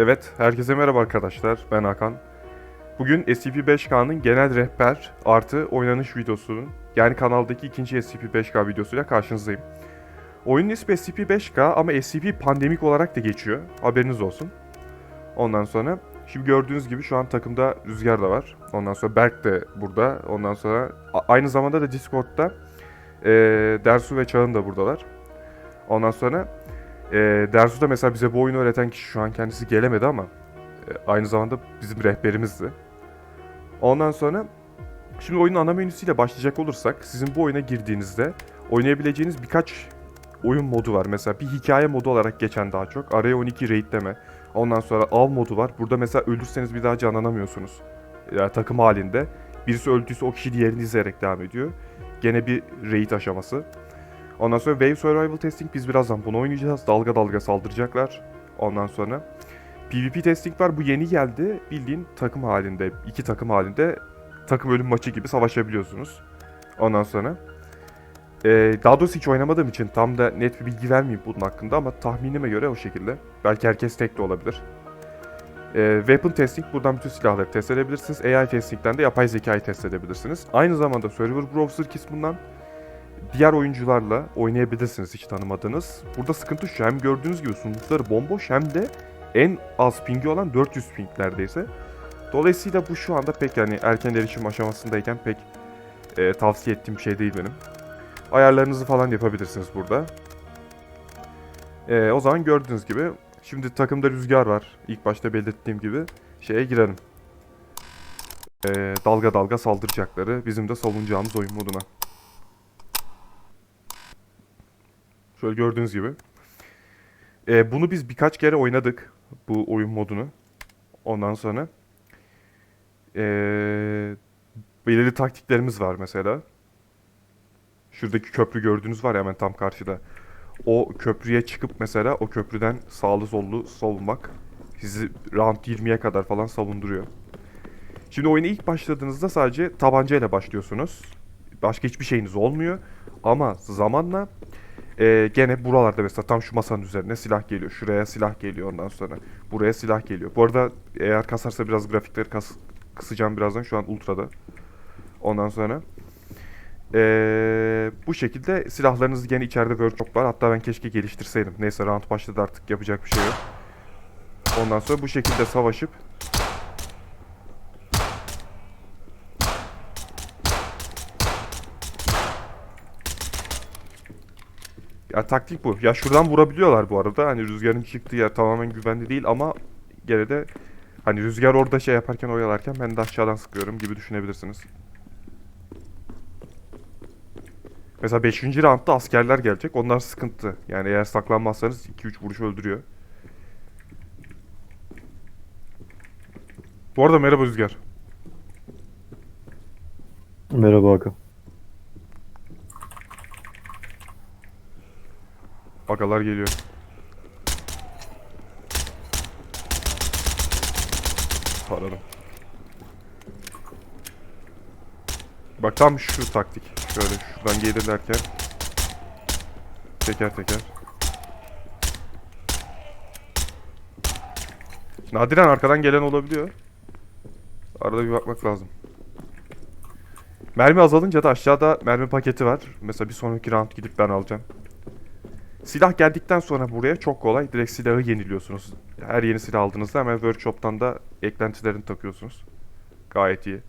Evet, herkese merhaba arkadaşlar. Ben Hakan. Bugün SCP-5K'nın genel rehber artı oynanış videosunun yani kanaldaki ikinci SCP-5K videosuyla karşınızdayım. Oyunun ismi SCP-5K ama SCP pandemik olarak da geçiyor. Haberiniz olsun. Ondan sonra şimdi gördüğünüz gibi şu an takımda Rüzgar da var. Ondan sonra Berk de burada. Ondan sonra aynı zamanda da Discord'da eee Dersu ve Çağın da buradalar. Ondan sonra e, Dersu da mesela bize bu oyunu öğreten kişi şu an kendisi gelemedi ama e, aynı zamanda bizim rehberimizdi. Ondan sonra şimdi oyunun ana menüsüyle başlayacak olursak sizin bu oyuna girdiğinizde oynayabileceğiniz birkaç oyun modu var. Mesela bir hikaye modu olarak geçen daha çok. Araya 12 raidleme. Ondan sonra av modu var. Burada mesela ölürseniz bir daha canlanamıyorsunuz. Yani takım halinde. Birisi öldüyse o kişi diğerini izleyerek devam ediyor. Gene bir raid aşaması. Ondan sonra Wave Survival Testing biz birazdan bunu oynayacağız. Dalga dalga saldıracaklar. Ondan sonra PvP Testing var. Bu yeni geldi. Bildiğin takım halinde, iki takım halinde takım ölüm maçı gibi savaşabiliyorsunuz. Ondan sonra ee, daha doğrusu hiç oynamadığım için tam da net bir bilgi vermeyeyim bunun hakkında ama tahminime göre o şekilde. Belki herkes tek de olabilir. Ee, weapon testing buradan bütün silahları test edebilirsiniz. AI testing'den de yapay zekayı test edebilirsiniz. Aynı zamanda server browser kısmından diğer oyuncularla oynayabilirsiniz hiç tanımadığınız. Burada sıkıntı şu hem gördüğünüz gibi sundukları bomboş hem de en az pingi olan 400 ping neredeyse. Dolayısıyla bu şu anda pek yani erken erişim aşamasındayken pek e, tavsiye ettiğim bir şey değil benim. Ayarlarınızı falan yapabilirsiniz burada. E, o zaman gördüğünüz gibi şimdi takımda rüzgar var. İlk başta belirttiğim gibi şeye girelim. E, dalga dalga saldıracakları bizim de savunacağımız oyun moduna. Şöyle gördüğünüz gibi. Ee, bunu biz birkaç kere oynadık. Bu oyun modunu. Ondan sonra. Ee, belirli taktiklerimiz var mesela. Şuradaki köprü gördüğünüz var ya hemen tam karşıda. O köprüye çıkıp mesela o köprüden sağlı sollu savunmak sizi round 20'ye kadar falan savunduruyor. Şimdi oyuna ilk başladığınızda sadece tabancayla başlıyorsunuz. Başka hiçbir şeyiniz olmuyor. Ama zamanla ee, gene buralarda mesela tam şu masanın üzerine silah geliyor. Şuraya silah geliyor ondan sonra. Buraya silah geliyor. Bu arada eğer kasarsa biraz grafikleri kas kısacağım birazdan. Şu an ultrada. Ondan sonra ee, bu şekilde silahlarınız gene içeride workshop var. Hatta ben keşke geliştirseydim. Neyse round başladı artık yapacak bir şey yok. Ondan sonra bu şekilde savaşıp Ya taktik bu. Ya şuradan vurabiliyorlar bu arada. Hani rüzgarın çıktığı yer tamamen güvenli değil ama gene de hani rüzgar orada şey yaparken oyalarken ben de aşağıdan sıkıyorum gibi düşünebilirsiniz. Mesela 5. roundda askerler gelecek. Onlar sıkıntı. Yani eğer saklanmazsanız 2-3 vuruş öldürüyor. Bu arada merhaba Rüzgar. Merhaba Hakan. Agalar geliyor. Paradım. Bak tam şu taktik. Şöyle şuradan gelirlerken teker teker. Nadiren arkadan gelen olabiliyor. Arada bir bakmak lazım. Mermi azalınca da aşağıda mermi paketi var. Mesela bir sonraki round gidip ben alacağım. Silah geldikten sonra buraya çok kolay direkt silahı yeniliyorsunuz. Her yeni silah aldığınızda hemen workshop'tan da eklentilerini takıyorsunuz. Gayet iyi.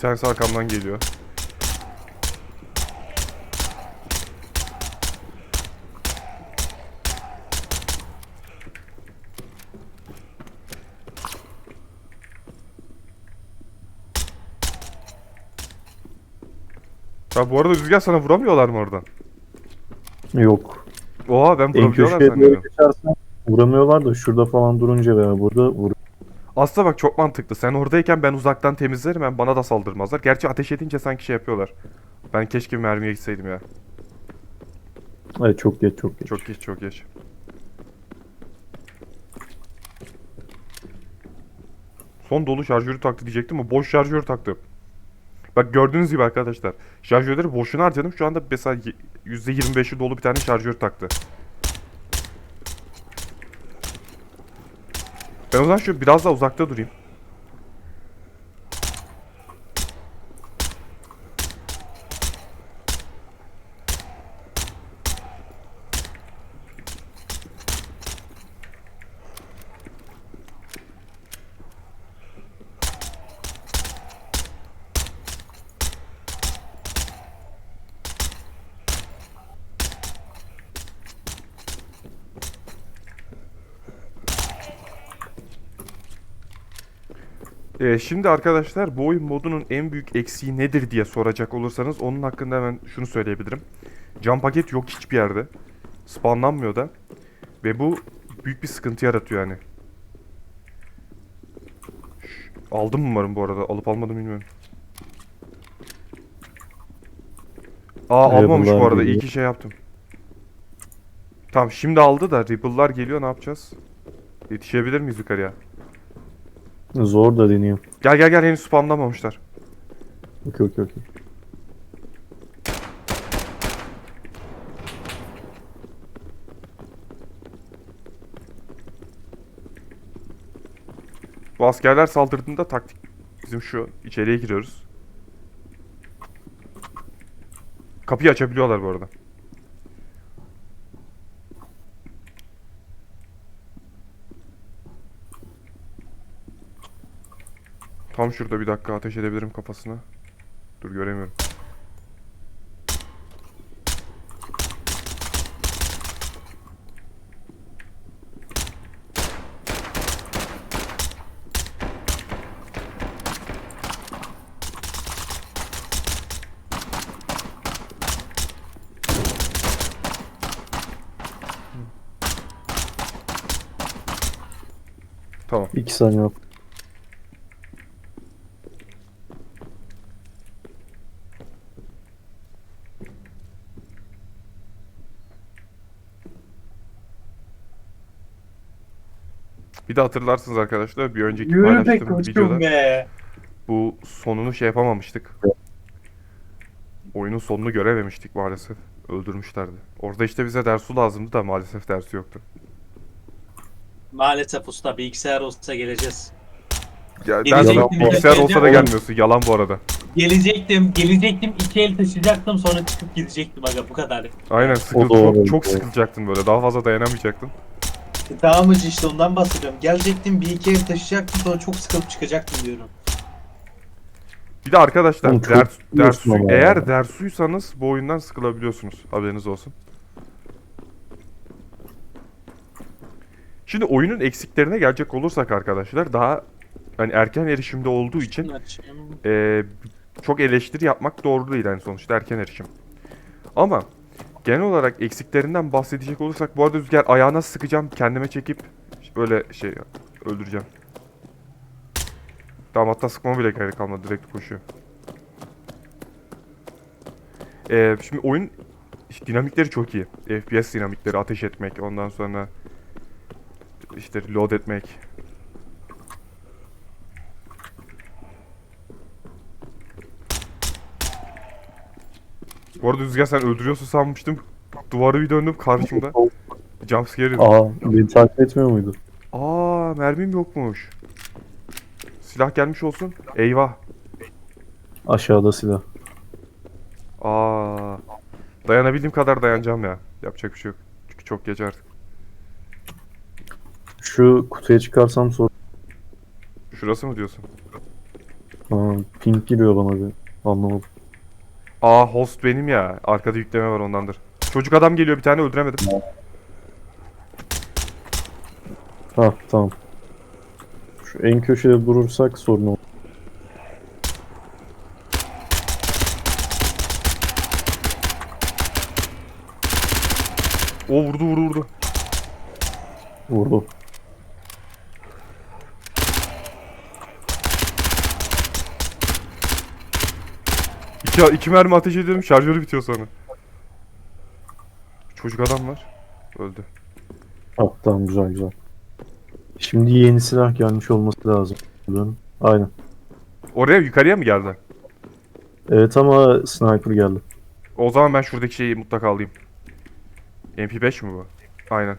Tanesi arkamdan geliyor. Ya bu arada Rüzgar sana vuramıyorlar mı oradan? Yok. Oha ben En vurabiliyorlar köşeye doğru zannediyorum. geçersen vuramıyorlar da şurada falan durunca veya burada vur. Aslında bak çok mantıklı. Sen oradayken ben uzaktan temizlerim hem bana da saldırmazlar. Gerçi ateş edince sanki şey yapıyorlar. Ben keşke bir mermiye gitseydim ya. Evet çok geç çok geç. Çok geç çok geç. Son dolu şarjörü taktı diyecektim ama boş şarjör taktı. Bak gördüğünüz gibi arkadaşlar. Şarjörleri boşuna harcadım. Şu anda mesela y- %25'i dolu bir tane şarjör taktı. Ben o zaman şu biraz daha uzakta durayım. Ee, şimdi arkadaşlar bu oyun modunun en büyük eksiği nedir diye soracak olursanız onun hakkında hemen şunu söyleyebilirim. Cam paket yok hiçbir yerde. Spawnlanmıyor da. Ve bu büyük bir sıkıntı yaratıyor yani. Aldım umarım bu arada. Alıp almadım bilmiyorum. Aa Evet, almamış bu arada. İyi geliyor. ki şey yaptım. Tamam şimdi aldı da Ripple'lar geliyor ne yapacağız? Yetişebilir miyiz yukarıya? Zor da deniyor. Gel gel gel henüz spamlamamışlar. Okey okey okey. Bu askerler saldırdığında taktik bizim şu içeriye giriyoruz. Kapıyı açabiliyorlar bu arada. Tam şurada bir dakika ateş edebilirim kafasına. Dur göremiyorum. Tamam. İki saniye yap. Bir de hatırlarsınız arkadaşlar bir önceki Yürü be paylaştığım videoda be. bu sonunu şey yapamamıştık. Oyunun sonunu görememiştik maalesef. Öldürmüşlerdi. Orada işte bize dersu lazımdı da maalesef dersi yoktu. Maalesef usta bilgisayar olsa geleceğiz. Ya, Gelecektim, ders, bir bilgisayar olsa da gelmiyorsun. Yalan bu arada. Gelecektim, gelecektim iki el taşıyacaktım sonra çıkıp gidecektim aga bu kadar. Aynen sıkıl, doğru, çok, çok doğru. sıkılacaktın böyle. Daha fazla dayanamayacaktın. E, Tamam hacı işte ondan bahsediyorum. Gelecektim bir iki el taşıyacaktım sonra çok sıkılıp çıkacaktım diyorum. Bir de arkadaşlar Oğlum çok ders, ama eğer ya. dersuysanız bu oyundan sıkılabiliyorsunuz. Haberiniz olsun. Şimdi oyunun eksiklerine gelecek olursak arkadaşlar daha hani erken erişimde olduğu için. Ee, çok eleştiri yapmak doğru değil yani sonuçta erken erişim. Ama genel olarak eksiklerinden bahsedecek olursak bu arada Rüzgar ayağına sıkacağım kendime çekip böyle şey öldüreceğim. Tamam hatta sıkmama bile gerek kalmadı direkt koşuyor. Ee, şimdi oyun işte dinamikleri çok iyi. FPS dinamikleri ateş etmek ondan sonra işte load etmek. Bu arada Rüzgar sen öldürüyorsun sanmıştım. Duvarı bir döndüm karşımda. Jumpscare yedim. Aa beni takip etmiyor muydu? Aa mermim yokmuş. Silah gelmiş olsun. Eyvah. Aşağıda silah. Aa. Dayanabildiğim kadar dayanacağım ya. Yapacak bir şey yok. Çünkü çok geç artık. Şu kutuya çıkarsam sor. Şurası mı diyorsun? Aa, pink giriyor bana bir. Anlamadım. Aa host benim ya. Arkada yükleme var ondandır. Çocuk adam geliyor bir tane öldüremedim. Ha tamam. Şu en köşede durursak sorun olur. O vurdu vurdu vurdu. Vurdu. İki, iki mermi ateş ediyorum şarjörü bitiyor sonra. Çocuk adam var. Öldü. Ah tamam güzel güzel. Şimdi yeni silah gelmiş olması lazım. Aynen. Oraya yukarıya mı geldi? Evet ama sniper geldi. O zaman ben şuradaki şeyi mutlaka alayım. MP5 mi bu? Aynen.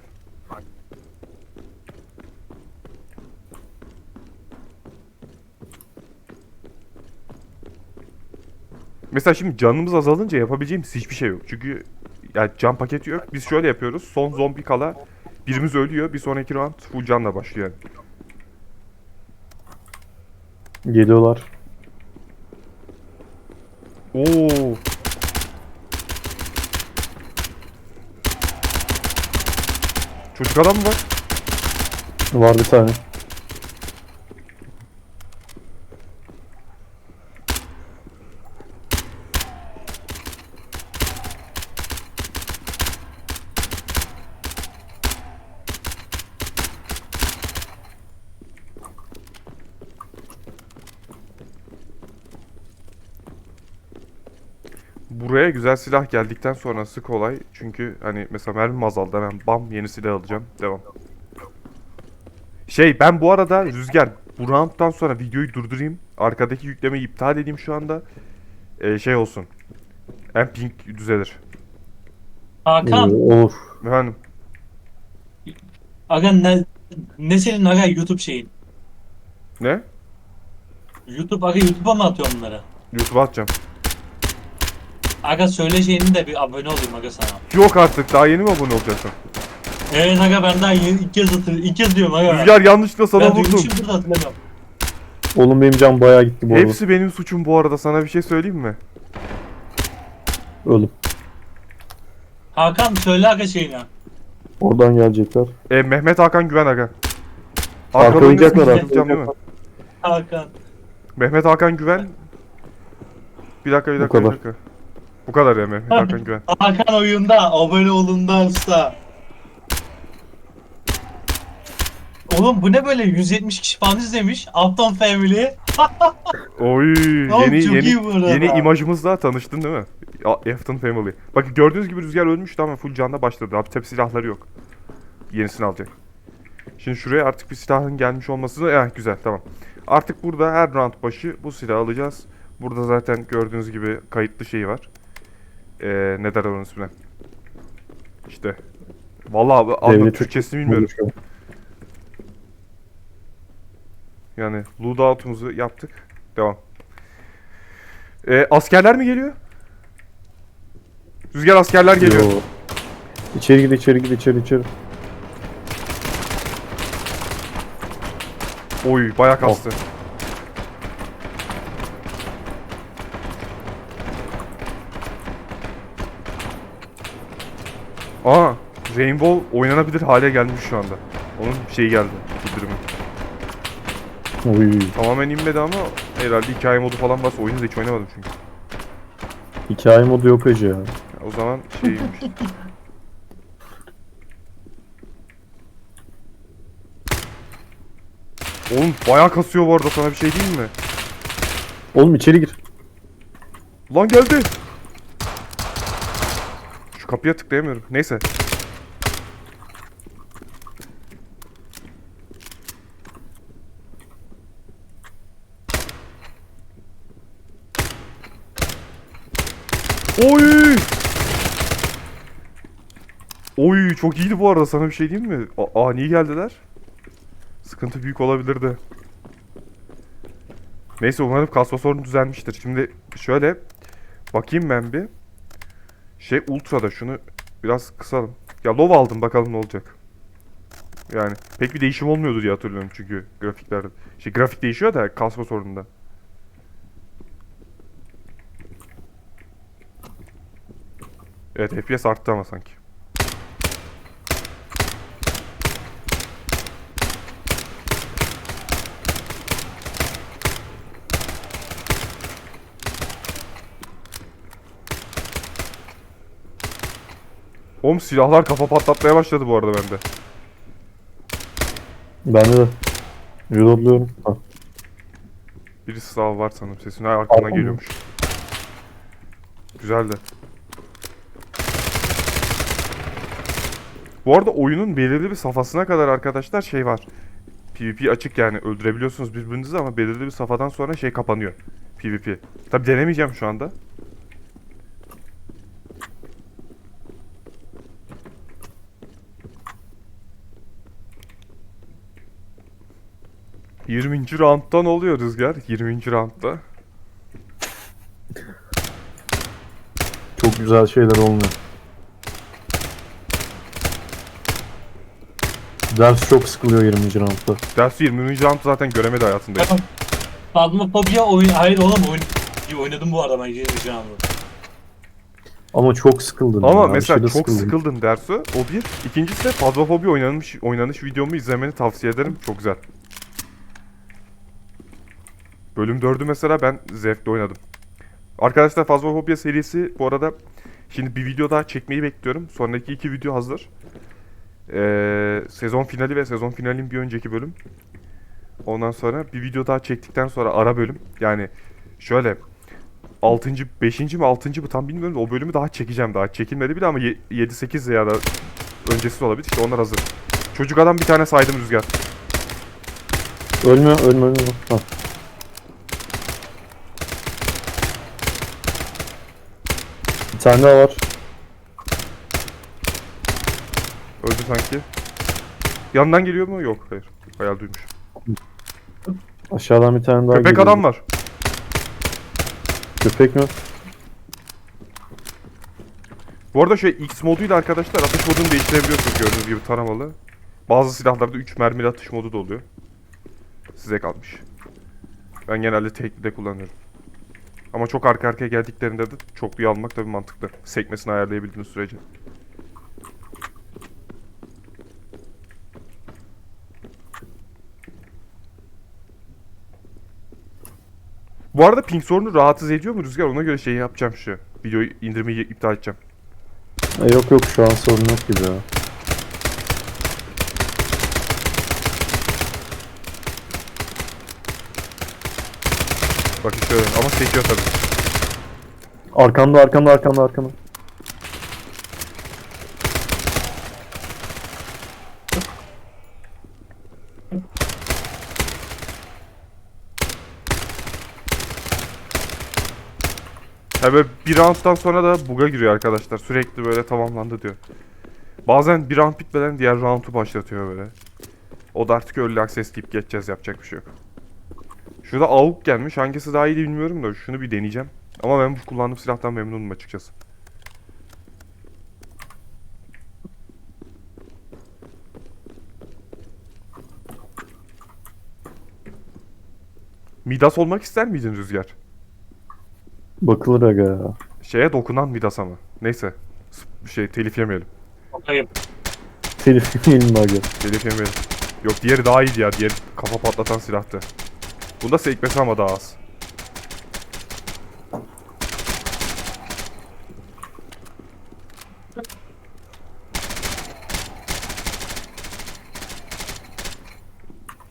Mesela şimdi canımız azalınca yapabileceğimiz hiçbir şey yok. Çünkü yani can paketi yok. Biz şöyle yapıyoruz. Son zombi kala birimiz ölüyor. Bir sonraki round full canla başlıyor. Geliyorlar. Oo. Çocuk adam mı var? Var bir tane. Buraya güzel silah geldikten sonrası kolay. Çünkü hani mesela mermim azaldı hemen bam yeni silah alacağım. Devam. Şey ben bu arada Rüzgar bu round'dan sonra videoyu durdurayım. Arkadaki yüklemeyi iptal edeyim şu anda. Ee, şey olsun. En ping düzelir. Hakan, olur. Efendim. aga ne, ne senin aga YouTube şeyin? Ne? YouTube aga YouTube'a mı atıyorsun bunları? YouTube'a atacağım. Aga söyle şeyini de bir abone olayım aga sana. Yok artık daha yeni mi abone olacaksın? Evet aga ben daha yeni, ilk kez hatırlıyorum. İlk kez diyorum aga. Rüzgar yanlışlıkla sana ben vurdum. duymuşumdur da hatırlamıyorum. Oğlum benim can bayağı gitti bu arada. Hepsi benim suçum bu arada sana bir şey söyleyeyim mi? Ölüm. Hakan söyle aga şeyini. Oradan gelecekler. E, Mehmet Hakan Güven Aga. Arkalayacaklar Arkalarını tutacağım değil mi? Hakan. Mehmet Hakan Güven. Bir dakika bir Bu dakika bir kadar. dakika. Bu kadar ya Mehmet Hakan Güven. Hakan oyunda abone olundan usta. Oğlum bu ne böyle 170 kişi falan izlemiş. Upton Family. Oy yeni çok yeni iyi bu arada. yeni imajımızla tanıştın değil mi? Afton Family. Bak gördüğünüz gibi Rüzgar ölmüştü ama full canda başladı. Abi tabi silahları yok. Yenisini alacak. Şimdi şuraya artık bir silahın gelmiş olması da eh, güzel tamam. Artık burada her round başı bu silahı alacağız. Burada zaten gördüğünüz gibi kayıtlı şey var. Ee, ne der onun ismine? İşte. Vallahi abi adının Türkçesini bilmiyorum. Konuşuyor. Yani loadout'umuzu yaptık. Devam. Ee, askerler mi geliyor? Rüzgar askerler geliyor. Yo. İçeri gir içeri gir içeri içeri. Oy bayağı kastı. Aa, Rainbow oynanabilir hale gelmiş şu anda. Onun şeyi geldi, bildirimi. Oy. Tamamen inmedi ama herhalde hikaye modu falan varsa oyunu da hiç oynamadım çünkü. Hikaye modu yok acı ya. O zaman şeymiş. Oğlum bayağı kasıyor bu arada sana bir şey diyeyim mi? Oğlum içeri gir. Lan geldi. Kapıya tıklayamıyorum. Neyse. Oy! Oy çok iyiydi bu arada sana bir şey diyeyim mi? A ani geldiler. Sıkıntı büyük olabilirdi. Neyse umarım kasma sorunu düzelmiştir. Şimdi şöyle bakayım ben bir. Şey ultra'da şunu biraz kısalım. Ya low aldım bakalım ne olacak. Yani pek bir değişim olmuyordu diye hatırlıyorum çünkü grafiklerde. Şey grafik değişiyor da kasma sorununda. Evet FPS arttı ama sanki. Oğlum silahlar kafa patlatmaya başladı bu arada bende. Bende de. Reloadluyorum. Ha. Birisi sağ var sanırım sesini arkamdan Arkamda. geliyormuş. Güzeldi. Bu arada oyunun belirli bir safhasına kadar arkadaşlar şey var. PvP açık yani öldürebiliyorsunuz birbirinizi ama belirli bir safhadan sonra şey kapanıyor. PvP. Tabi denemeyeceğim şu anda. Yirminci round'dan oluyor Rüzgar. 20. round'da. Çok güzel şeyler olmuyor. Ders çok sıkılıyor 20. roundda. Dersi 20. round zaten göremedi hayatında. hiç. Phasmophobia oyun... Hayır oğlum oyun... İyi oynadım bu arada ben 20. roundu. Ama çok sıkıldın. Ama ya, mesela çok sıkıldın. sıkıldın dersi. O bir. İkincisi de Phasmophobia oynanmış, oynanış videomu izlemeni tavsiye ederim. Çok güzel. Bölüm 4'ü mesela ben zevkle oynadım. Arkadaşlar Phasmophobia serisi bu arada şimdi bir video daha çekmeyi bekliyorum. Sonraki iki video hazır. Ee, sezon finali ve sezon finalin bir önceki bölüm. Ondan sonra bir video daha çektikten sonra ara bölüm. Yani şöyle 6. 5. mi 6. mı tam bilmiyorum o bölümü daha çekeceğim daha. Çekilmedi bile ama 7-8 ya da öncesi olabilir. İşte onlar hazır. Çocuk adam bir tane saydım Rüzgar. Ölme ölme ölme. Tane daha var. Öldü sanki. Yandan geliyor mu? Yok hayır. Hayal duymuş. Aşağıdan bir tane daha Köpek geliyor. adam var. Köpek mi? Bu arada şey X moduyla arkadaşlar atış modunu değiştirebiliyorsunuz gördüğünüz gibi taramalı. Bazı silahlarda 3 mermili atış modu da oluyor. Size kalmış. Ben genelde tekli de kullanıyorum. Ama çok arka arkaya geldiklerinde de çokluyu almak tabii mantıklı. Sekmesini ayarlayabildiğiniz sürece. Bu arada ping sorunu rahatsız ediyor mu Rüzgar? Ona göre şey yapacağım şu. Videoyu indirmeyi iptal edeceğim. Yok yok şu an sorun yok gibi ya. Bakın şöyle ama sekiyor tabii. Arkamda arkamda arkamda arkamda. Ya böyle bir rounddan sonra da bug'a giriyor arkadaşlar. Sürekli böyle tamamlandı diyor. Bazen bir round bitmeden diğer roundu başlatıyor böyle. O da artık early access deyip geçeceğiz yapacak bir şey yok. Şurada AUK gelmiş. Hangisi daha iyi bilmiyorum da şunu bir deneyeceğim. Ama ben bu kullandığım silahtan memnunum açıkçası. Midas olmak ister miydin Rüzgar? Bakılır aga ya. Şeye dokunan Midas ama. Neyse. Şey telif yemeyelim. Bakayım. Telif yemeyelim aga. Telif yemeyelim. Yok diğeri daha iyiydi ya. Diğeri kafa patlatan silahtı. Bunda sekmesi ama daha az.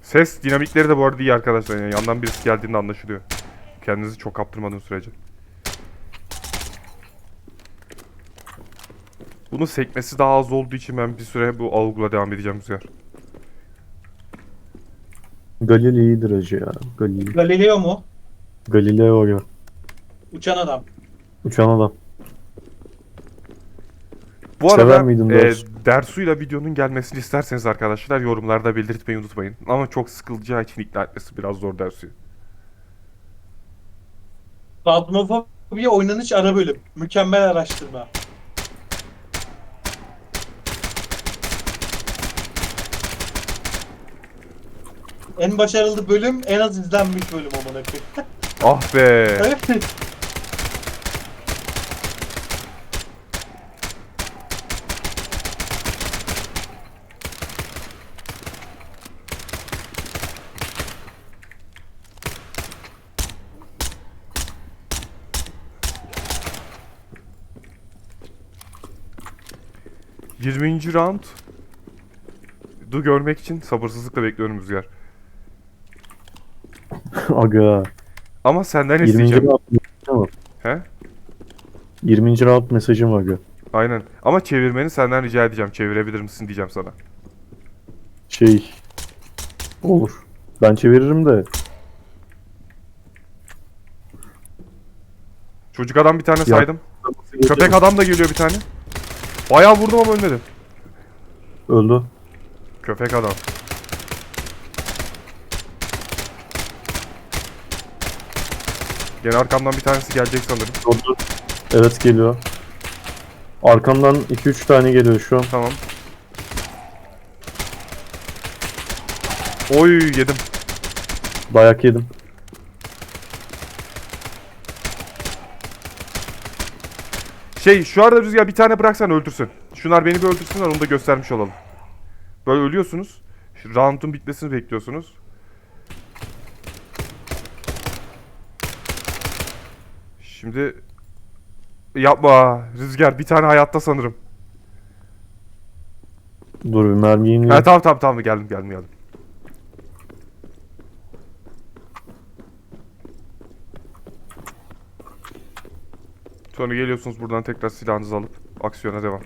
Ses dinamikleri de bu arada iyi arkadaşlar. Yani yandan birisi geldiğinde anlaşılıyor. Kendinizi çok kaptırmadığın sürece. Bunun sekmesi daha az olduğu için ben bir süre bu algıla devam edeceğim Rüzgar. Galil iyidir acı ya. Galil. Galileo mu? Galileo ya. Uçan adam. Uçan adam. Bu Sever arada miydin e, Dersu? Dersu'yla videonun gelmesini isterseniz arkadaşlar yorumlarda belirtmeyi unutmayın. Ama çok sıkılacağı için ikna etmesi biraz zor Dersu'yu. Phasmophobia oynanış ara bölüm. Mükemmel araştırma. En başarılı bölüm, en az izlenmiş bölüm amına koyayım. Ah be! Evet. 20. round. Du görmek için sabırsızlıkla bekliyorum Rüzgar. aga. Ama senden 20. isteyeceğim. round tamam. He? 20. round mesajım var ya. Aynen. Ama çevirmeni senden rica edeceğim. Çevirebilir misin diyeceğim sana. Şey olur. Ben çeviririm de Çocuk adam bir tane saydım. Köpek Köpek adam da geliyor bir tane. Bayağı vurdum ama ölmedi. öldü. Köpek adam. Gene arkamdan bir tanesi gelecek sanırım. Öldü. Evet geliyor. Arkamdan 2-3 tane geliyor şu an. Tamam. Oy yedim. Dayak yedim. Şey şu arada Rüzgar bir tane bıraksan öldürsün. Şunlar beni bir öldürsünler onu da göstermiş olalım. Böyle ölüyorsunuz. Round'un bitmesini bekliyorsunuz. Şimdi yapma Rüzgar bir tane hayatta sanırım. Dur bir mermiyi ineyim. Ha tamam tamam tamam geldim geldim geldim. Sonra geliyorsunuz buradan tekrar silahınızı alıp aksiyona devam.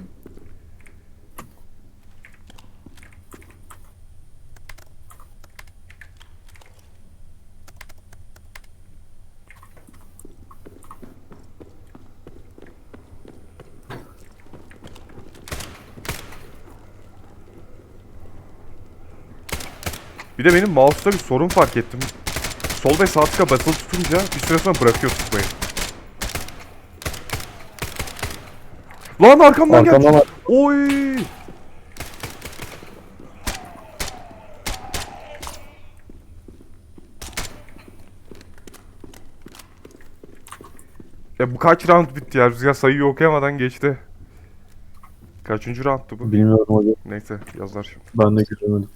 Bir de benim mouse'da bir sorun fark ettim. Sol ve sağ tıka basılı tutunca bir süre sonra bırakıyor tutmayı. Lan arkamdan geldi. Arkamdan var. Oy! Ya bu kaç round bitti ya? Rüzgar sayıyı okuyamadan geçti. Kaçıncı roundtu bu? Bilmiyorum hocam. Neyse yazar şimdi. Ben de göremedim.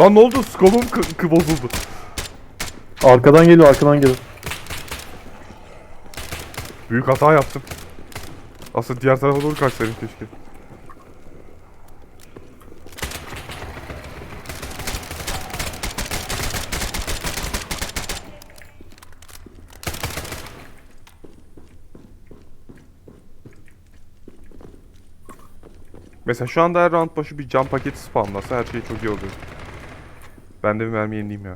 Lan ne oldu? Kı bozuldu. Arkadan geliyor arkadan geliyor. Büyük hata yaptım. Aslında diğer tarafa doğru kaçsaydım keşke. Mesela şu anda her round başı bir cam paketi spamlasa her şey çok iyi oluyor. Ben de bir mermi yenileyim ya.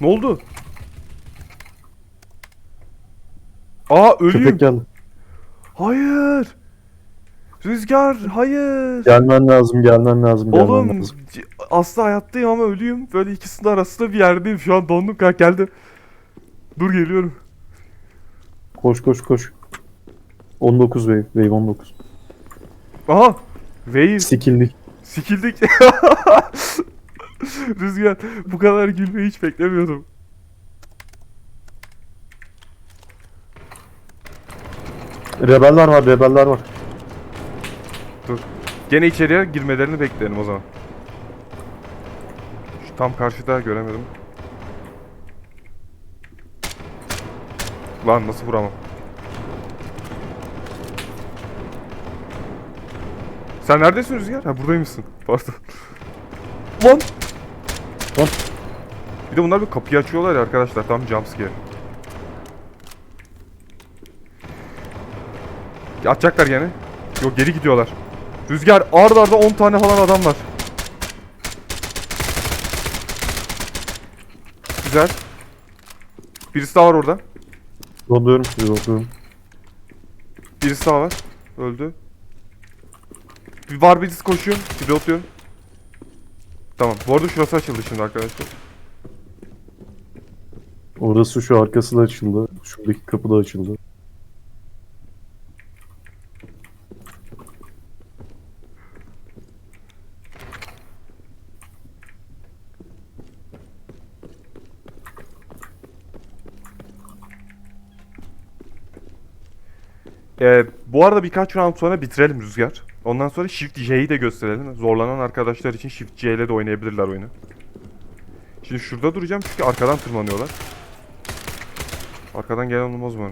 Ne oldu? Aa ölüyüm. Köpek geldi. Hayır. Rüzgar hayır. Gelmen lazım gelmen lazım gelmen Oğlum lazım. c- aslında hayattayım ama ölüyüm. Böyle ikisinin arasında bir yerdeyim. Şu an dondum kalk geldim. Dur geliyorum. Koş koş koş. 19 wave. Wave 19. Aha. Wave. Sikildik. Sikildik. Rüzgar bu kadar gülmeyi hiç beklemiyordum. Rebeller var rebeller var. Gene içeriye girmelerini bekleyelim o zaman. Şu tam karşıda göremedim. Lan nasıl vuramam? Sen neredesin Rüzgar? Ha buradaymışsın. Pardon. Lan! Lan. Bir de bunlar bir kapıyı açıyorlar ya arkadaşlar. Tam jumpscare. Açacaklar gene. Yok geri gidiyorlar. Rüzgar arda arda 10 tane falan adam var. Güzel. Birisi daha var orada. Rolluyorum sizi rolluyorum. Birisi daha var. Öldü. Bir var barbecue koşuyor. Bir atıyor. Tamam. Bu arada şurası açıldı şimdi arkadaşlar. Orası şu arkası da açıldı. Şuradaki kapı da açıldı. Ee, bu arada birkaç round sonra bitirelim Rüzgar. Ondan sonra Shift J'yi de gösterelim. Zorlanan arkadaşlar için Shift J ile de oynayabilirler oyunu. Şimdi şurada duracağım çünkü arkadan tırmanıyorlar. Arkadan gelen olmaz mı?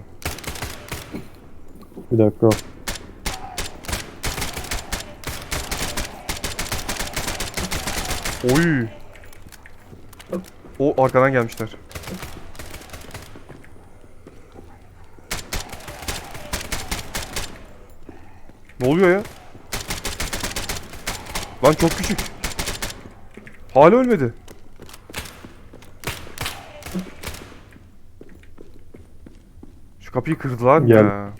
Bir dakika. Oy. O arkadan gelmişler. Ne oluyor ya? Lan çok küçük. Hala ölmedi. Şu kapıyı kırdılar Gel. ya?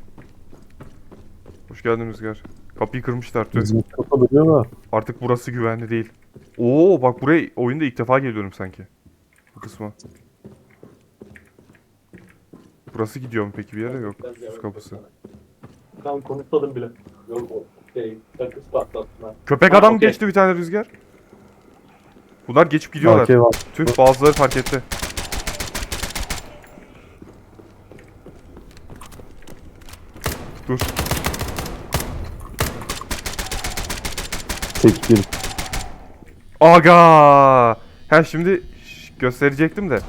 Hoş geldin Rüzgar. Kapıyı kırmışlar da. Artık burası güvenli değil. Oo bak buraya oyunda ilk defa geliyorum sanki. Bu kısma. Burası gidiyor mu peki bir yere? Yok. Sus kapısı. Tam konuşmadım bile. Yok o şey, sakız patlatma. Köpek Ha, adam okey. geçti bir tane rüzgar. Bunlar geçip gidiyorlar. Var. Tüh bazıları fark etti. Dur. Tek bir. Aga! Ha şimdi ş- gösterecektim de.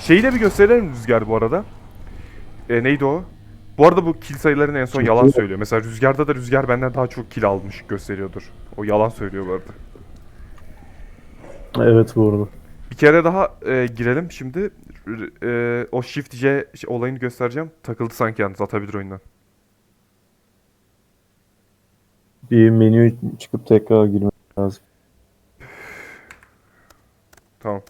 Şeyi de bir gösterelim Rüzgar bu arada. E, neydi o? Bu arada bu kill sayılarını en son yalan söylüyor. Mesela Rüzgar'da da Rüzgar benden daha çok kill almış gösteriyordur. O yalan söylüyor bu arada. Evet bu arada. Bir kere daha e, girelim şimdi. E, o Shift J olayını göstereceğim. Takıldı sanki yalnız atabilir oyundan. Bir menüye çıkıp tekrar girmek lazım. Tamam.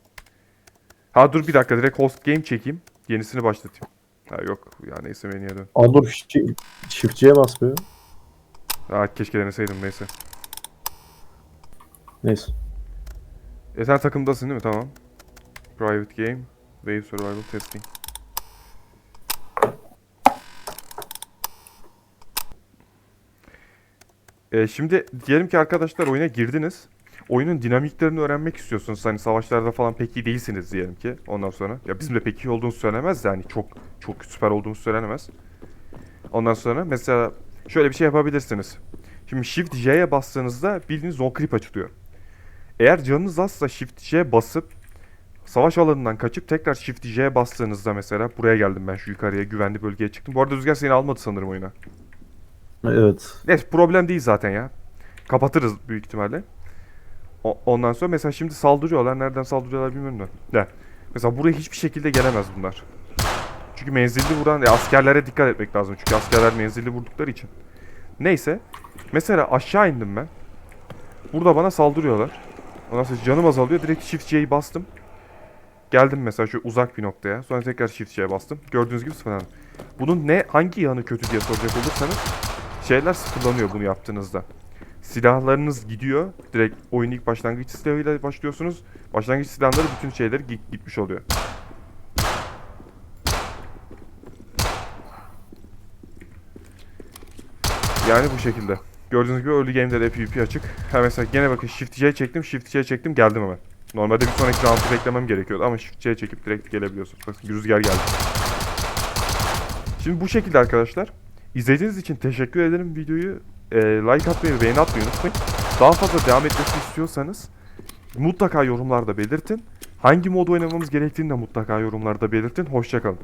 Ha dur bir dakika direkt host game çekeyim. Yenisini başlatayım. Ha yok ya neyse menüye dön. Dur şi- Shift'ciye bas be. Ha keşke deneseydim neyse. Neyse. E sen takımdasın değil mi? Tamam. Private game. Wave survival testing. E, şimdi diyelim ki arkadaşlar oyuna girdiniz. Oyunun dinamiklerini öğrenmek istiyorsunuz. Hani savaşlarda falan pek iyi değilsiniz diyelim ki. Ondan sonra. Ya bizim de pek iyi olduğumuz söylenemez de hani çok çok süper olduğumuz söylenemez. Ondan sonra mesela şöyle bir şey yapabilirsiniz. Şimdi Shift J'ye bastığınızda bildiğiniz zone creep açılıyor. Eğer canınız azsa Shift J basıp savaş alanından kaçıp tekrar Shift J'ye bastığınızda mesela buraya geldim ben şu yukarıya güvenli bölgeye çıktım. Bu arada Rüzgar seni almadı sanırım oyuna. Evet. Neyse problem değil zaten ya. Kapatırız büyük ihtimalle. Ondan sonra mesela şimdi saldırıyorlar. Nereden saldırıyorlar bilmiyorum da. De. Mesela buraya hiçbir şekilde gelemez bunlar. Çünkü menzilli vuran ya askerlere dikkat etmek lazım. Çünkü askerler menzilli vurdukları için. Neyse. Mesela aşağı indim ben. Burada bana saldırıyorlar. Ondan sonra canım azalıyor. Direkt Shift J'yi bastım. Geldim mesela şu uzak bir noktaya. Sonra tekrar Shift J'ye bastım. Gördüğünüz gibi sıfırlandım. Bunun ne hangi yanı kötü diye soracak olursanız şeyler sıfırlanıyor bunu yaptığınızda. Silahlarınız gidiyor. Direkt oyun ilk başlangıç silahıyla başlıyorsunuz. Başlangıç silahları bütün şeyleri gi- gitmiş oluyor. Yani bu şekilde. Gördüğünüz gibi early game'de de PvP açık. Ha mesela gene bakın Shift J çektim, Shift J çektim geldim hemen. Normalde bir sonraki round'u beklemem gerekiyordu ama Shift J çekip direkt gelebiliyorsunuz. Bakın rüzgar geldi. Şimdi bu şekilde arkadaşlar. İzlediğiniz için teşekkür ederim videoyu. E, like atmayı ve beğeni atmayı unutmayın. Daha fazla devam etmesini istiyorsanız mutlaka yorumlarda belirtin. Hangi mod oynamamız gerektiğini de mutlaka yorumlarda belirtin. Hoşçakalın.